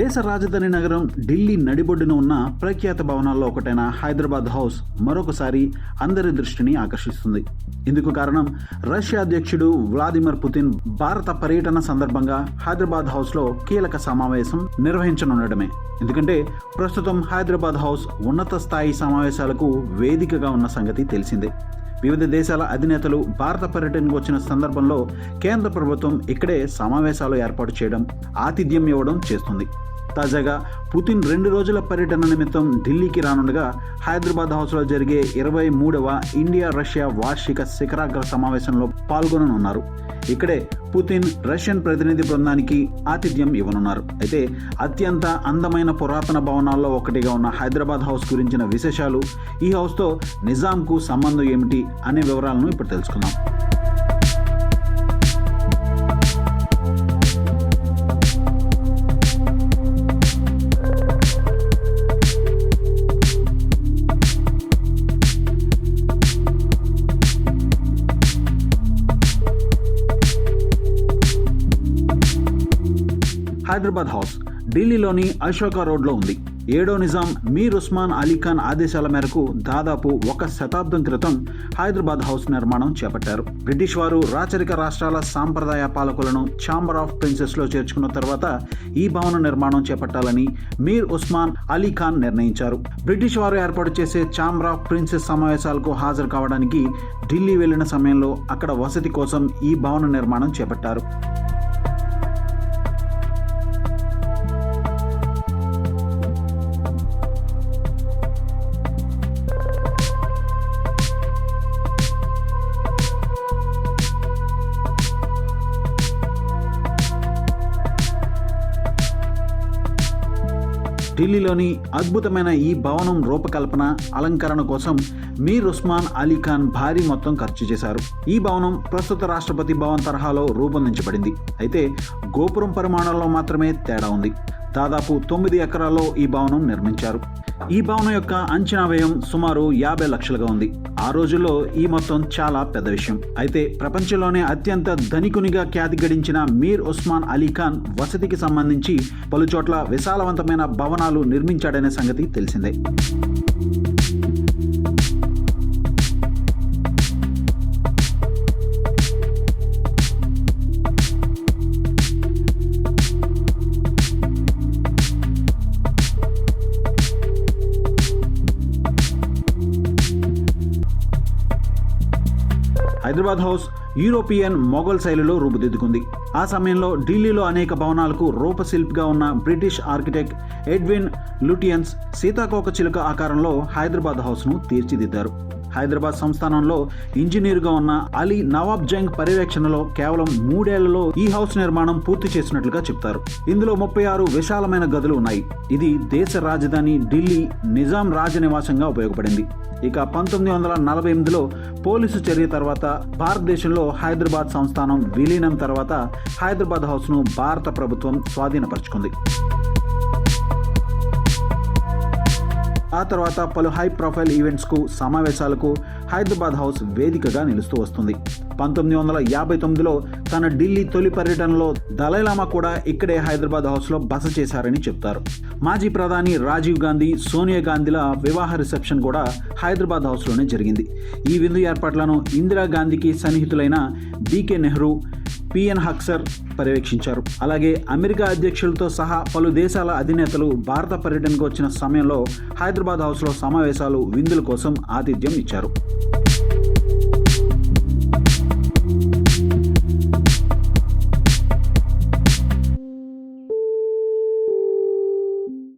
దేశ రాజధాని నగరం ఢిల్లీ నడిబొడ్డున ఉన్న ప్రఖ్యాత భవనాల్లో ఒకటైన హైదరాబాద్ హౌస్ మరొకసారి అందరి దృష్టిని ఆకర్షిస్తుంది. ఇందుకు కారణం రష్యా అధ్యక్షుడు వ్లాదిమిర్ పుతిన్ భారత పర్యటన సందర్భంగా హైదరాబాద్ హౌస్లో కీలక సమావేశం నిర్వహించనుండడమే. ఎందుకంటే ప్రస్తుతం హైదరాబాద్ హౌస్ ఉన్నత స్థాయి సమావేశాలకు వేదికగా ఉన్న సంగతి తెలిసిందే. వివిధ దేశాల అధినేతలు భారత పర్యటనకు వచ్చిన సందర్భంలో కేంద్ర ప్రభుత్వం ఇక్కడే సమావేశాలు ఏర్పాటు చేయడం ఆతిథ్యం ఇవ్వడం చేస్తుంది. తాజాగా పుతిన్ రెండు రోజుల పర్యటన నిమిత్తం ఢిల్లీకి రానుండగా హైదరాబాద్ హౌస్లో జరిగే ఇరవై మూడవ ఇండియా రష్యా వార్షిక శిఖరాగ్ర సమావేశంలో పాల్గొననున్నారు. ఇక్కడే పుతిన్ రష్యన్ ప్రతినిధి బృందానికి ఆతిథ్యం ఇవ్వనున్నారు. అయితే అత్యంత అందమైన పురాతన భవనాల్లో ఒకటిగా ఉన్న హైదరాబాద్ హౌస్ గురించిన విశేషాలు ఈ హౌస్తో నిజాంకు సంబంధం ఏమిటి అనే వివరాలను ఇప్పుడు తెలుసుకుందాం. హైదరాబాద్ హౌస్. ఢిల్లీలోని అశోక రోడ్లో ఉంది. ఏడో నిజాం మీర్ ఉస్మాన్ అలీ ఖాన్ ఆదేశాల మేరకు దాదాపు ఒక శతాబ్దం క్రితం హైదరాబాద్ హౌస్ నిర్మాణం చేపట్టారు. బ్రిటిష్ వారు రాచరిక రాష్ట్రాల సాంప్రదాయ పాలకులను ఛాంబర్ ఆఫ్ ప్రిన్సెస్లో చేర్చుకున్న తర్వాత ఈ భవన నిర్మాణం చేపట్టాలని మీర్ ఉస్మాన్ అలీ ఖాన్ నిర్ణయించారు. బ్రిటిష్ వారు ఏర్పాటు చేసే ఛాంబర్ ఆఫ్ ప్రిన్సెస్ సమావేశాలకు హాజరు కావడానికి ఢిల్లీ వెళ్ళిన సమయంలో అక్కడ వసతి కోసం ఈ భవన నిర్మాణం చేపట్టారు. ఢిల్లీలోని అద్భుతమైన ఈ భవనం రూపకల్పన అలంకరణ కోసం మీర్ ఉస్మాన్ అలీ ఖాన్ భారీ మొత్తం ఖర్చు చేశారు. ఈ భవనం ప్రస్తుత రాష్ట్రపతి భవన్ తరహాలో రూపొందించబడింది. అయితే గోపురం పరిమాణంలో మాత్రమే తేడా ఉంది. దాదాపు తొమ్మిది ఎకరాల్లో ఈ భవనం నిర్మించారు. ఈ భవనం యొక్క అంచనా వ్యయం సుమారు యాభై లక్షలుగా ఉంది. ఆ రోజుల్లో ఈ మొత్తం చాలా పెద్ద విషయం. అయితే ప్రపంచంలోనే అత్యంత ధనికునిగా ఖ్యాతి గడించిన మీర్ ఉస్మాన్ అలీ ఖాన్ వసతికి సంబంధించి పలుచోట్ల విశాలవంతమైన భవనాలు నిర్మించాడనే సంగతి తెలిసిందే. హైదరాబాద్ హౌస్ యూరోపియన్ మొఘల్ శైలిలో రూపుదిద్దుకుంది. ఆ సమయంలో ఢిల్లీలో అనేక భవనాలకు రూపశిల్పిగా ఉన్న బ్రిటిష్ ఆర్కిటెక్ట్ ఎడ్విన్ లుటియన్స్ సీతాకోక చిలుక ఆకారంలో హైదరాబాద్ హౌస్ను తీర్చిదిద్దారు. హైదరాబాద్ సంస్థానంలో ఇంజనీర్గా ఉన్న అలీ నవాబ్ జంగ్ పర్యవేక్షణలో కేవలం మూడేళ్ళలో ఈ హౌస్ నిర్మాణం పూర్తి చేసినట్లుగా చెప్తారు. ఇందులో ముప్పై ఆరు విశాలమైన గదులు ఉన్నాయి. ఇది దేశ రాజధాని ఢిల్లీ నిజాం రాజనివాసంగా ఉపయోగపడింది. ఇక పంతొమ్మిది వందల నలభై ఎనిమిదిలో పోలీసు చర్య తర్వాత భారతదేశంలో హైదరాబాద్ సంస్థానం విలీనం తర్వాత హైదరాబాద్ హౌస్ను భారత ప్రభుత్వం స్వాధీనపరుచుకుంది. ఆ తర్వాత పలు హై ప్రొఫైల్ ఈవెంట్స్కు సమావేశాలకు హైదరాబాద్ హౌస్ వేదికగా నిలుస్తూ వస్తుంది. పంతొమ్మిది వందల యాభై తొమ్మిదిలో తన ఢిల్లీ తొలి పర్యటనలో దలైలామా కూడా ఇక్కడే హైదరాబాద్ హౌస్లో బస చేశారని చెప్తారు. మాజీ ప్రధాని రాజీవ్ గాంధీ సోనియా గాంధీల వివాహ రిసెప్షన్ కూడా హైదరాబాద్ హౌస్లోనే జరిగింది. ఈ విందు ఏర్పాట్లను ఇందిరాగాంధీకి సన్నిహితులైన బీకే నెహ్రూ పిఎన్ హక్సర్ పర్యవేక్షించారు. అలాగే అమెరికా అధ్యక్షులతో సహా పలు దేశాల అధినేతలు భారత పర్యటనకు వచ్చిన సమయంలో హైదరాబాద్ హౌస్లో సమావేశాలు విందుల కోసం ఆతిథ్యం ఇచ్చారు.